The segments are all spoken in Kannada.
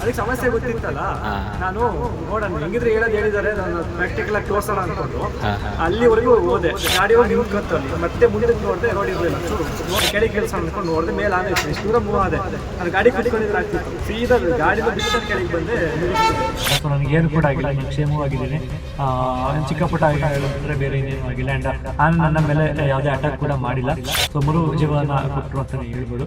ಅದಕ್ಕೆ ಸಮಸ್ಯೆ ಗೊತ್ತಿತ್ತಲ್ಲ? ನಾನು ನೋಡೋಣ ಹೆಂಗಿದ್ರೆ ಹೇಳೋದು ಹೇಳಿದ್ದಾರೆ ನಾನು ಪ್ರಾಕ್ಟಿಕಲ್ ಆಗಿ ತೋರ್ಸೋಣ ಅನ್ಕೊಂಡು. ಅಲ್ಲಿವರೆಗೂ ಹೋದೆ. ಗಾಡಿ ಹೋಗಿ ನಿಂತ್ಕೊಂತು ಅಲ್ಲಿ. ಮತ್ತೆ ಮುಂದೆ ನೋಡಿದೆ ರೋಡ್ ಇರಲಿಲ್ಲ. ನೋಡಿ ಕೆಳಗೆ ಕೆಲಸ ಅನ್ಕೊಂಡು ನೋಡಿದೆ ಮೇಲೆ ಆನೆ ಇತ್ತು ಇಷ್ಟು ದೂರ ಮೂವ್ ಆದೆ. ನಾನು ಗಾಡಿ ಕುತ್ಕೊಂಡಿದ್ರೆ ಆಗ್ತಿತ್ತು. ಸೀದಾ ಗಾಡಿ ಬಿಟ್ಟು ಕೆಳಗೆ ಬಂದೆ. ನನಗೆ ಏನು ನನಗೇನು ಕೂಡ ಆಗಿಲ್ಲ. ನಾನು ಕ್ಷೇಮವಾಗಿದ್ದೀನಿ ಚಿಕ್ಕ ಪುಟ್ಟ ಆಗಿದ್ರೆ ಬೇರೆ ಇನ್ನೇನು ಆಗಿಲ್ಲ. ಆ್ಯಂಡ್ ನಾನು ನನ್ನ ಮೇಲೆ ಯಾವುದೇ ಅಟ್ಯಾಕ್ ಕೂಡ ಮಾಡಿಲ್ಲ. ಸೊ ಮರು ಜೀವನ ಕೊಟ್ಟರು ಅಂತಲೇ ಹೇಳ್ಬೋದು.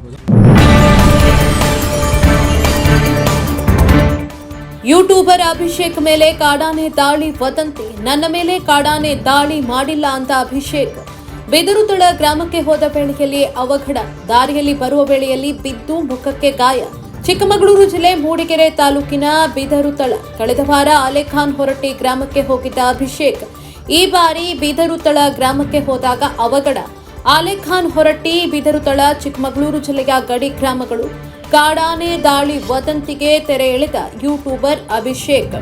ಯೂಟ್ಯೂಬರ್ ಅಭಿಷೇಕ್ ಮೇಲೆ ಕಾಡಾನೆ ದಾಳಿ, ವದಂತಿ. ನನ್ನ ಮೇಲೆ ಕಾಡಾನೆ ದಾಳಿ ಮಾಡಿಲ್ಲ ಅಂತ ಅಭಿಷೇಕ್. ಬೆದರುತಳ ಗ್ರಾಮಕ್ಕೆ ಹೋದ ವೇಳೆಯಲ್ಲಿ ಅವಘಡ. ದಾರಿಯಲ್ಲಿ ಬರುವ ವೇಳೆಯಲ್ಲಿ ಬಿದ್ದು ಮುಖಕ್ಕೆ ಗಾಯ. ಚಿಕ್ಕಮಗಳೂರು ಜಿಲ್ಲೆ ಮೂಡಿಗೆರೆ ತಾಲೂಕಿನ ಬಿದರುತಳ. ಕಳೆದ ವಾರ ಅಲೆಖಾನ್ ಹೊರಟ್ಟಿ ಗ್ರಾಮಕ್ಕೆ ಹೋಗಿದ್ದ ಅಭಿಷೇಕ್. ಈ ಬಾರಿ ಬಿದರುತಳ ಗ್ರಾಮಕ್ಕೆ ಹೋದಾಗ ಅವಘಡ. ಆಲೆಖಾನ್ ಹೊರಟ್ಟಿ ಬಿದರುತಳ ಚಿಕ್ಕಮಗಳೂರು ಜಿಲ್ಲೆಯ ಗಡಿ ಗ್ರಾಮಗಳು. ಕಾಡಾನೆ ದಾಳಿ ವದಂತಿಗೆ ತೆರೆ ಎಳೆದ ಯೂಟ್ಯೂಬರ್ ಅಭಿಷೇಕ್.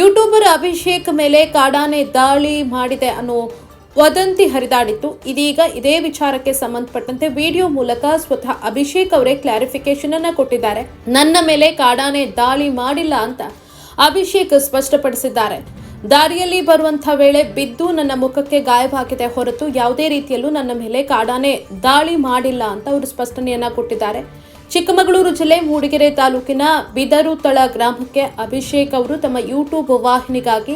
ಯೂಟ್ಯೂಬರ್ ಅಭಿಷೇಕ್ ಮೇಲೆ ಕಾಡಾನೆ ದಾಳಿ ಮಾಡಿದೆ ಅನ್ನೋ ವದಂತಿ ಹರಿದಾಡಿತ್ತು. ಇದೀಗ ಇದೇ ವಿಚಾರಕ್ಕೆ ಸಂಬಂಧಪಟ್ಟಂತೆ ವಿಡಿಯೋ ಮೂಲಕ ಸ್ವತಃ ಅಭಿಷೇಕ್ ಅವರೇ ಕ್ಲಾರಿಫಿಕೇಶನ್ ಅನ್ನ ಕೊಟ್ಟಿದ್ದಾರೆ. ನನ್ನ ಮೇಲೆ ಕಾಡಾನೆ ದಾಳಿ ಮಾಡಿಲ್ಲ ಅಂತ ಅಭಿಷೇಕ್ ಸ್ಪಷ್ಟಪಡಿಸಿದ್ದಾರೆ. ದಾರಿಯಲ್ಲಿ ಬರುವಂಥ ವೇಳೆ ಬಿದ್ದು ನನ್ನ ಮುಖಕ್ಕೆ ಗಾಯವಾಗಿದೆ ಹೊರತು ಯಾವುದೇ ರೀತಿಯಲ್ಲೂ ನನ್ನ ಮೇಲೆ ಕಾಡಾನೆ ದಾಳಿ ಮಾಡಿಲ್ಲ ಅಂತ ಅವರು ಸ್ಪಷ್ಟನೆಯನ್ನ ಕೊಟ್ಟಿದ್ದಾರೆ. ಚಿಕ್ಕಮಗಳೂರು ಜಿಲ್ಲೆ ಮೂಡಿಗೆರೆ ತಾಲೂಕಿನ ಬಿದರುತಳ ಗ್ರಾಮಕ್ಕೆ ಅಭಿಷೇಕ್ ಅವರು ತಮ್ಮ ಯೂಟ್ಯೂಬ್ ವಾಹಿನಿಗಾಗಿ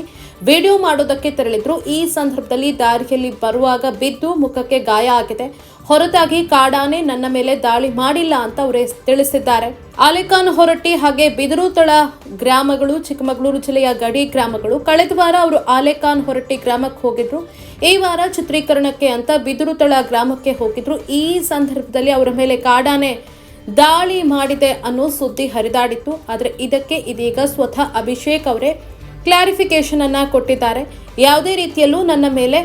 ವಿಡಿಯೋ ಮಾಡೋದಕ್ಕೆ ತೆರಳಿದ್ರು. ಈ ಸಂದರ್ಭದಲ್ಲಿ ದಾರಿಯಲ್ಲಿ ಬರುವಾಗ ಬಿದ್ದು ಮುಖಕ್ಕೆ ಗಾಯ ಆಗಿದೆ. ಹೊರತಾಗಿ ಕಾಡಾನೆ ನನ್ನ ಮೇಲೆ ದಾಳಿ ಮಾಡಿಲ್ಲ ಅಂತ ಅವರೇ ತಿಳಿಸಿದ್ದಾರೆ. ಆಲಿಖಾನ್ ಹೊರಟ್ಟಿ ಹಾಗೆ ಬಿದರುತಳ ಗ್ರಾಮಗಳು, ಚಿಕ್ಕಮಗಳೂರು ಜಿಲ್ಲೆಯ ಗಡಿ ಗ್ರಾಮಗಳು. ಕಳೆದ ವಾರ ಅವರು ಆಲೆಖಾನ್ ಹೊರಟ್ಟಿ ಗ್ರಾಮಕ್ಕೆ ಹೋಗಿದ್ರು. ಈ ವಾರ ಚಿತ್ರೀಕರಣಕ್ಕೆ ಅಂತ ಬಿದರುತಳ ಗ್ರಾಮಕ್ಕೆ ಹೋಗಿದ್ರು. ಈ ಸಂದರ್ಭದಲ್ಲಿ ಅವರ ಮೇಲೆ ಕಾಡಾನೆ ದಾಳಿ ಮಾಡಿದೆ ಅನ್ನೋ ಸುದ್ದಿ ಹರಿದಾಡಿತ್ತು, ಆದರೆ ಇದಕ್ಕೆ ಇದೀಗ ಸ್ವತಃ ಅಭಿಷೇಕ್ ಅವರೇ ಕ್ಲಾರಿಫಿಕೇಶನ್ ಅನ್ನ ಕೊಟ್ಟಿದ್ದಾರೆ. ಯಾವುದೇ ರೀತಿಯಲ್ಲೂ ನನ್ನ ಮೇಲೆ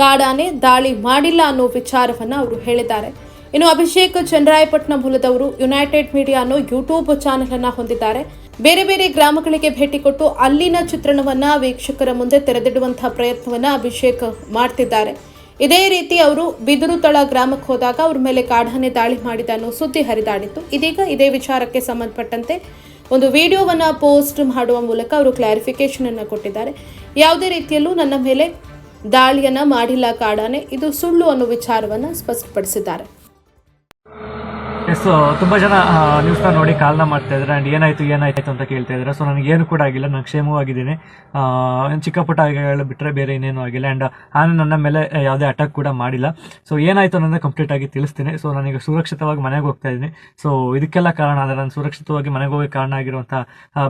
ಕಾಡಾನೆ ದಾಳಿ ಮಾಡಿಲ್ಲ ಅನ್ನೋ ವಿಚಾರವನ್ನು ಅವರು ಹೇಳಿದ್ದಾರೆ. ಇನ್ನು ಅಭಿಷೇಕ್ ಚಂದ್ರಾಯಪಟ್ಟಣ ಮೂಲದವರು ಯುನೈಟೆಡ್ ಮೀಡಿಯಾ ಅನ್ನೋ ಯೂಟ್ಯೂಬ್ ಚಾನೆಲ್ ಅನ್ನ ಹೊಂದಿದ್ದಾರೆ. ಬೇರೆ ಬೇರೆ ಗ್ರಾಮಗಳಿಗೆ ಭೇಟಿ ಕೊಟ್ಟು ಅಲ್ಲಿನ ಚಿತ್ರಣವನ್ನ ವೀಕ್ಷಕರ ಮುಂದೆ ತೆರೆದಿಡುವಂತಹ ಪ್ರಯತ್ನವನ್ನ ಅಭಿಷೇಕ್ ಮಾಡ್ತಿದ್ದಾರೆ. ಇದೇ ರೀತಿ ಅವರು ಬಿದಿರುತಳ ಗ್ರಾಮಕ್ಕೆ ಹೋದಾಗ ಅವ್ರ ಮೇಲೆ ಕಾಡಾನೆ ದಾಳಿ ಮಾಡಿದ ಅನ್ನೋ ಸುದ್ದಿ ಹರಿದಾಡಿತ್ತು. ಇದೀಗ ಇದೇ ವಿಚಾರಕ್ಕೆ ಸಂಬಂಧಪಟ್ಟಂತೆ ಒಂದು ವಿಡಿಯೋವನ್ನ ಪೋಸ್ಟ್ ಮಾಡುವ ಮೂಲಕ ಅವರು ಕ್ಲಾರಿಫಿಕೇಶನ್ ಅನ್ನು ಕೊಟ್ಟಿದ್ದಾರೆ. ಯಾವುದೇ ರೀತಿಯಲ್ಲೂ ನನ್ನ ಮೇಲೆ ದಾಳಿಯನ್ನು ಮಾಡಿಲ್ಲ ಕಾಡಾನೆ ಇದು ಸುಳ್ಳು ಅನ್ನೋ ವಿಚಾರವನ್ನ ಸ್ಪಷ್ಟಪಡಿಸಿದ್ದಾರೆ. ಎಸ್ ತುಂಬ ಜನ ನ್ಯೂಸ್ನ ನೋಡಿ ಕಾಲ್ನ ಮಾಡ್ತಾ ಇದ್ದಾರೆ. ಆ್ಯಂಡ್ ಏನಾಯಿತು, ಏನಾಯ್ತು ಅಂತ ಕೇಳ್ತಾ ಇದ್ದಾರೆ. ಸೊ ನನಗೇನು ಕೂಡ ಆಗಿಲ್ಲ. ನಾನು ಕ್ಷೇಮವಾಗಿದ್ದೀನಿ ಏನ್ ಚಿಕ್ಕ ಪುಟ್ಟ ಆಗಿಗಳು ಬಿಟ್ಟರೆ ಬೇರೆ ಇನ್ನೇನು ಆಗಿಲ್ಲ. ಆ್ಯಂಡ್ ಆನೆ ನನ್ನ ಮೇಲೆ ಯಾವುದೇ ಅಟ್ಯಾಕ್ ಕೂಡ ಮಾಡಿಲ್ಲ. ಸೊ ಏನಾಯಿತು ಅನ್ನೋದನ್ನ ಕಂಪ್ಲೀಟ್ ಆಗಿ ತಿಳಿಸ್ತೀನಿ. ಸೊ ನನಗೆ ಸುರಕ್ಷಿತವಾಗಿ ಮನೆಗೆ ಹೋಗ್ತಾ ಇದ್ದೀನಿ. ಸೊ ಇದಕ್ಕೆಲ್ಲ ಕಾರಣ ಅಂದರೆ ನಾನು ಸುರಕ್ಷಿತವಾಗಿ ಮನೆಗೆ ಹೋಗಿ ಕಾರಣ ಆಗಿರುವಂಥ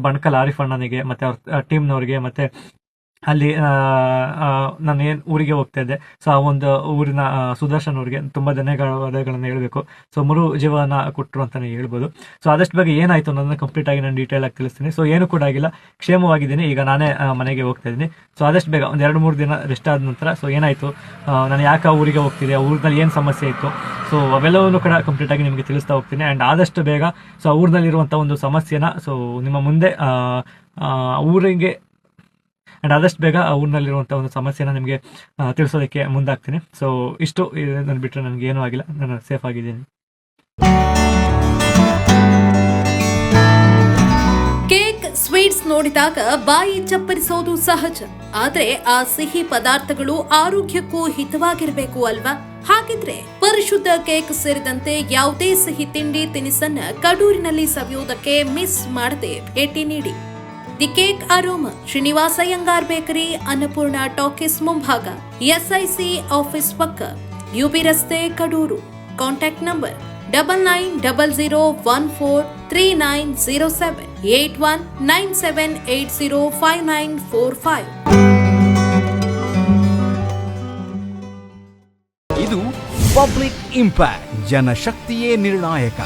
ಬಣ್ಕಲ್ ಆರಿಫ್ ಅಣ್ಣನಿಗೆ, ಮತ್ತು ಅವ್ರ ಟೀಮ್ನವ್ರಿಗೆ ಮತ್ತು ಅಲ್ಲಿ ನಾನು ಏನು ಊರಿಗೆ ಹೋಗ್ತಾ ಇದ್ದೆ. ಸೊ ಆ ಒಂದು ಊರಿನ ಸುದರ್ಶನ್ ಅವ್ರಿಗೆ ತುಂಬ ಧನ್ಯವಾದಗಳನ್ನು ಹೇಳಬೇಕು. ಸೊ ಮರು ಜೀವನ ಕೊಟ್ಟರು ಅಂತಲೇ ಹೇಳ್ಬೋದು. ಸೊ ಆದಷ್ಟು ಬಗ್ಗೆ ಏನಾಯಿತು ಅನ್ನೋದನ್ನ ಕಂಪ್ಲೀಟ್ ಆಗಿ ನಾನು ಡೀಟೇಲ್ ಆಗಿ ತಿಳಿಸ್ತೀನಿ. ಸೊ ಏನು ಕೂಡ ಆಗಿಲ್ಲ. ಕ್ಷೇಮವಾಗಿದ್ದೀನಿ. ಈಗ ನಾನೇ ಮನೆಗೆ ಹೋಗ್ತಾ ಇದ್ದೀನಿ. ಸೊ ಆದಷ್ಟು ಬೇಗ ಒಂದು ಎರಡು ಮೂರು ದಿನ ರೆಸ್ಟ್ ಆದ ನಂತರ ಸೊ ಏನಾಯಿತು? ನಾನು ಯಾಕೆ ಆ ಊರಿಗೆ ಹೋಗ್ತಿದ್ದೆ? ಆ ಊರಿನಲ್ಲಿ ಏನು ಸಮಸ್ಯೆ ಇತ್ತು? ಸೊ ಅವೆಲ್ಲವನ್ನು ಕೂಡ ಕಂಪ್ಲೀಟ್ ಆಗಿ ನಿಮಗೆ ತಿಳಿಸ್ತಾ ಹೋಗ್ತೀನಿ. ಆ್ಯಂಡ್ ಆದಷ್ಟು ಬೇಗ ಸೊ ಆ ಊರಿನಲ್ಲಿರುವಂಥ ಒಂದು ಸಮಸ್ಯೆನ ಸೊ ನಿಮ್ಮ ಮುಂದೆ ಊರಿಗೆ ಆ್ಯಂಡ್ ಆದಷ್ಟು ಬೇಗ ಊರಿನಲ್ಲಿರುವಂಥ ಒಂದು ಸಮಸ್ಯೆನ ನಿಮಗೆ ತಿಳಿಸೋದಕ್ಕೆ ಮುಂದಾಗ್ತೀನಿ. ಸೊ ಇಷ್ಟು ನಾನು ಬಿಟ್ಟರೆ ನನಗೆ ಏನೂ ಆಗಿಲ್ಲ. ನಾನು ಸೇಫ್ ಆಗಿದ್ದೀನಿ. ಕೇಕ್, ಸ್ವೀಟ್ಸ್ ನೋಡಿದಾಗ ಬಾಯಿ ಚಪ್ಪರಿಸೋದು ಸಹಜ. ಆದ್ರೆ ಆ ಸಿಹಿ ಪದಾರ್ಥಗಳು ಆರೋಗ್ಯಕ್ಕೂ ಹಿತವಾಗಿರಬೇಕು ಅಲ್ವಾ? ಹಾಗಿದ್ರೆ ಪರಿಶುದ್ಧ ಕೇಕ್ ಸೇರಿದಂತೆ ಯಾವುದೇ ಸಿಹಿ ತಿಂಡಿ ತಿನಿಸನ್ನ ಕಡೂರಿನಲ್ಲಿ ಸವಿಯೋದಕ್ಕೆ ಮಿಸ್ ಮಾಡದೆ ಭೇಟಿ ನೀಡಿ. the cake aroma Srinivasa Iyengar bakery Annapurna talkies ಮುಂಭಾಗ ಎಸ್ಐಸಿ ಆಫೀಸ್ ಪಕ್ಕ ಯುಬಿ ರಸ್ತೆ Kadur contact number double nine double zero one four three nine zero seven eight one nine seven eight zero five nine four five ಇದು ಪಬ್ಲಿಕ್ ಇಂಪ್ಯಾಕ್ಟ್ ಜನಶಕ್ತಿಯೇ ನಿರ್ಣಾಯಕ